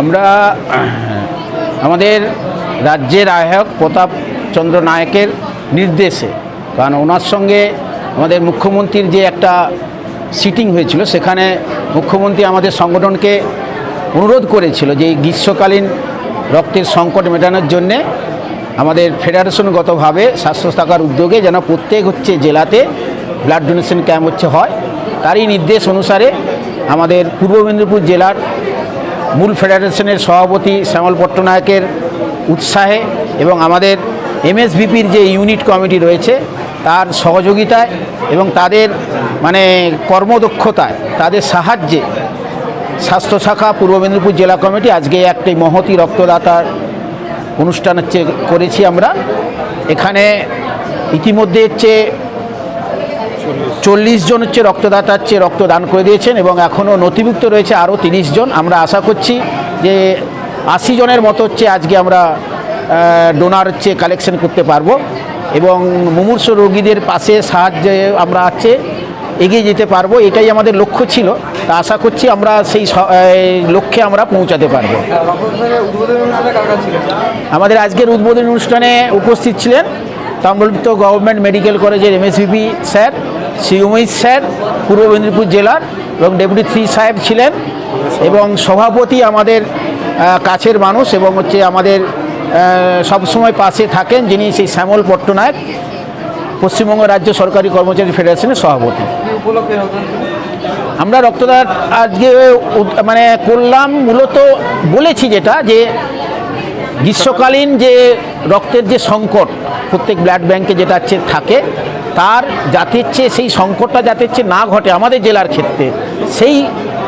আমরা আমাদের রাজ্যের আহ্বায়ক প্রতাপ চন্দ্র নায়কের নির্দেশে, কারণ ওনার সঙ্গে আমাদের মুখ্যমন্ত্রীর যে একটা সিটিং হয়েছিল, সেখানে মুখ্যমন্ত্রী আমাদের সংগঠনকে অনুরোধ করেছিল যে গ্রীষ্মকালীন রক্তের সংকট মেটানোর জন্যে আমাদের ফেডারেশনগতভাবে স্বাস্থ্য শাখার উদ্যোগে যেন প্রত্যেক হচ্ছে জেলাতে ব্লাড ডোনেশন ক্যাম্প হচ্ছে হয়। তারই নির্দেশ অনুসারে আমাদের পূর্ব মেদিনীপুর জেলার মূল ফেডারেশনের সভাপতি শ্যামল পট্টনায়কের উৎসাহে এবং আমাদের এমএসভিপির যে ইউনিট কমিটি রয়েছে, তার সহযোগিতায় এবং তাদের মানে কর্মদক্ষতায়, তাদের সাহায্যে স্বাস্থ্য শাখা, পূর্ব মেদিনীপুর জেলা কমিটি আজকে একটি মহতি রক্তদাতার অনুষ্ঠান হচ্ছে করেছি আমরা। এখানে ইতিমধ্যে হচ্ছে চল্লিশ। জন হচ্ছে রক্তদাতা হচ্ছে রক্তদান করে দিয়েছেন এবং এখনও নথিভুক্ত রয়েছে আরও তিরিশ জন। আমরা আশা করছি যে আশি জনের মতো হচ্ছে আজকে আমরা ডোনার হচ্ছে কালেকশন করতে পারব এবং মুমূর্ষ রোগীদের পাশে সাহায্যে আমরা আছে এগিয়ে যেতে পারব, এটাই আমাদের লক্ষ্য ছিল। তা আশা করছি আমরা সেই লক্ষ্যে আমরা পৌঁছাতে পারব। আমাদের আজকের উদ্বোধনী অনুষ্ঠানে উপস্থিত ছিলেন তাম্রলিপ্ত গভর্নমেন্ট মেডিকেল কলেজের MSVP sir Shri Umesh sir, Purba Medinipur জেলার এবং ডেপুটি থ্রি সাহেব ছিলেন এবং সভাপতি আমাদের কাছের মানুষ এবং হচ্ছে আমাদের সবসময় পাশে থাকেন যিনি সেই শ্যামল পট্টনায়ক, পশ্চিমবঙ্গ রাজ্য সরকারি কর্মচারী ফেডারেশনের সভাপতি? আমরা রক্তদান আজকে মানে করলাম, মূলত বলেছি যেটা যে গ্রীষ্মকালীন যে রক্তের যে সংকট, প্রত্যেক ব্লাড ব্যাংকে যেটা থাকে তার যাতে হচ্ছে সেই সংকটটা যাতে হচ্ছে না ঘটে আমাদের জেলার ক্ষেত্রে সেই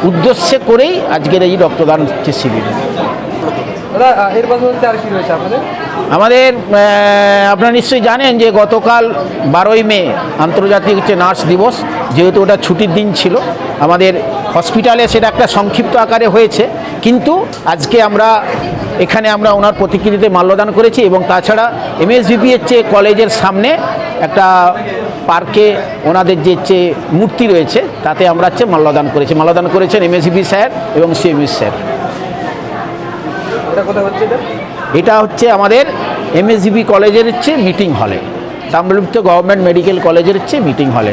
উদ্দেশ্যে করেই আজকের এই রক্তদান হচ্ছে শিবির। আমাদের আপনারা নিশ্চয়ই জানেন যে গতকাল বারোই মে আন্তর্জাতিক হচ্ছে নার্স দিবস যেহেতু ওটা ছুটির দিন ছিল আমাদের হসপিটালে সেটা একটা সংক্ষিপ্ত আকারে হয়েছে কিন্তু আজকে আমরা এখানে আমরা ওনার প্রতিকৃতিতে মাল্যদান করেছি এবং তাছাড়া এমএসভিপি হচ্ছে কলেজের সামনে একটা পার্কে ওনাদের যে হচ্ছে মূর্তি রয়েছে তাতে আমরা হচ্ছে মাল্যদান করেছি। মাল্যদান করেছেন এমএসভিপি স্যার এবং সিএমএস স্যার। হচ্ছে এটা? হচ্ছে আমাদের এমএসিবি কলেজের হচ্ছে মিটিং হলে তাম্রলিপ্ত গভর্নমেন্ট মেডিকেল কলেজের হচ্ছে মিটিং হলে